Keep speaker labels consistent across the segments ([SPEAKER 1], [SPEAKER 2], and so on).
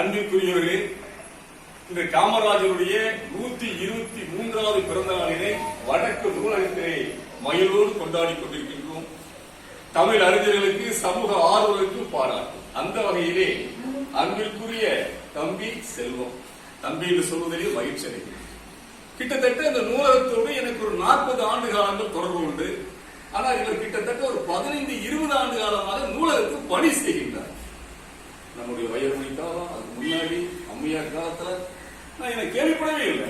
[SPEAKER 1] அன்பிற்குரியவர்களே இந்த காமராஜருடைய நூத்தி இருபத்தி மூன்றாவது பிறந்த நாளினை வடக்கு நூலகத்திலே மயிலோடு கொண்டாடி கொண்டிருக்கின்றோம். தமிழ் அறிஞர்களுக்கு சமூக ஆர்வலுக்கு பாராட்டு. அந்த வகையிலே அன்பிற்குரிய தம்பி செல்வம். தம்பி என்று சொல்வதிலே மகிழ்ச்சி அடைகிறேன். கிட்டத்தட்ட இந்த நூலகத்தோடு எனக்கு ஒரு நாற்பது ஆண்டு காலங்கள் தொடர்பு உண்டு. ஆனால் இவர் கிட்டத்தட்ட ஒரு பதினைந்து இருபது ஆண்டு காலமாக நூலகத்துக்கு பணி செய்கின்றார். நம்முடைய வயர்மொழி காலம் முன்னாடி அம்மையார் காலத்துல நான் என்னை கேள்விப்படவே இல்லை.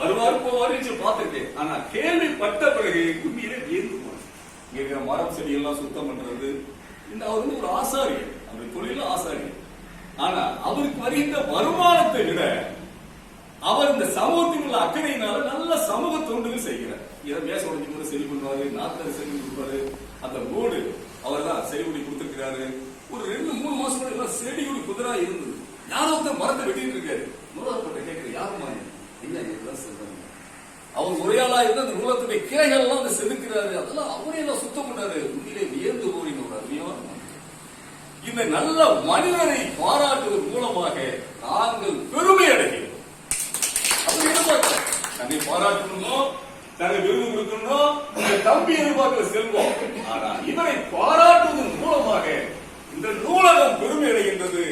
[SPEAKER 1] வருவார் போவார் பார்த்துருக்கேன். ஆனா கேள்விப்பட்ட பிறகு உண்மையிலே வியந்து போனேன். இங்க இருக்கிற மரம் செடி எல்லாம் சுத்தம் பண்றது இந்த அவர் வந்து ஒரு ஆசாரியர். அவருடைய தொழில ஆசாரியர். ஆனா அவருக்கு வருகின்ற வருமானத்தை விட அவர் இந்த சமூகத்தில் உள்ள அக்கறையினால நல்ல சமூக தொண்டுகள் செய்கிறார். இதை மேச உடஞ்சி கூட சரி பண்ணுவாரு நாத்தர் சரி கொடுப்பாரு. அந்த ரோடு அவர் தான் சரி பண்ணி கொடுத்திருக்கிறாரு. ஒரு ரெண்டு மூணு மாசம் கூட செடி கொடி குதிரா இருந்தது. யாரோ ஒருத்தர் மரத்தை வெட்டிட்டு இருக்காரு. நூலகப்பட்ட கேட்கிற யாருமா ஐயா இதெல்லாம் செல்வாங்க அவர் உரையாளா இருந்து அந்த நூலகத்துடைய கிளைகள் எல்லாம் அந்த செதுக்கிறாரு. அதெல்லாம் அவரே எல்லாம் சுத்தம் பண்ணாரு. உண்மையிலே வியந்து போறீங்க ஒரு அருமையான இந்த நல்ல மனிதரை பாராட்டுவதன் மூலமாக நாங்கள் பெருமை அடைகிறோம். அப்படி எதிர்பார்க்கிறோம் தன்னை பாராட்டணும் தன்னை விருது கொடுக்கணும் தம்பி எதிர்பார்க்கிற செல்வம். ஆனா இவரை பாராட்டுவதன் மூலமாக இந்த நூலகம் பெருமை அடைகின்றது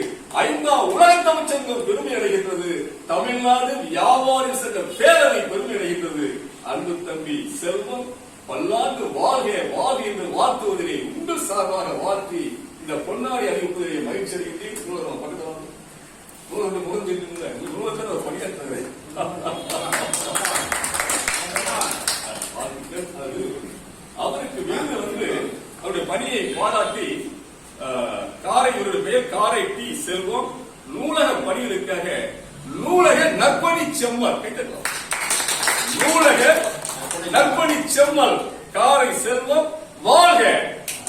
[SPEAKER 1] ஐந்தாம் உலக தமிழ்ச்சங்கம் அடைகின்றது தமிழ்நாடு வியாபாரி சங்க பேரவை பெருமை அடைகின்றது அன்பு தம்பி செல்வம் பல்லாண்டு வாழ்க வாழ்க என்று வாழ்த்துவதிலே உங்கள் சார்பாக வாழ்த்தி இந்த பொன்னாடி அறிவிப்பதிலே மகிழ்ச்சி அடைகின்றேன். நூலகம் பக்கத்தில் நூலகம் முகந்து நூலகத்தில் ஒரு பணியாற்றுகிறேன் அவருக்கு விருது வந்து அவருடைய பணியை பாராட்டி காரை இவருடைய பெயர் காரை டி செல்வம். நூலக பணிகளுக்காக நூலக நற்பணி செம்மல் கைத்தட்டலாம். நூலக நற்பணி செம்மல் காரை செல்வம் வாழ்க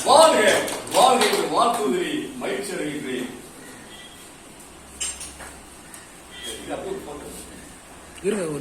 [SPEAKER 1] வாழ்க வாழ்க என்று வாழ்த்துவதில் மகிழ்ச்சி அடைகின்றேன்
[SPEAKER 2] இருங்க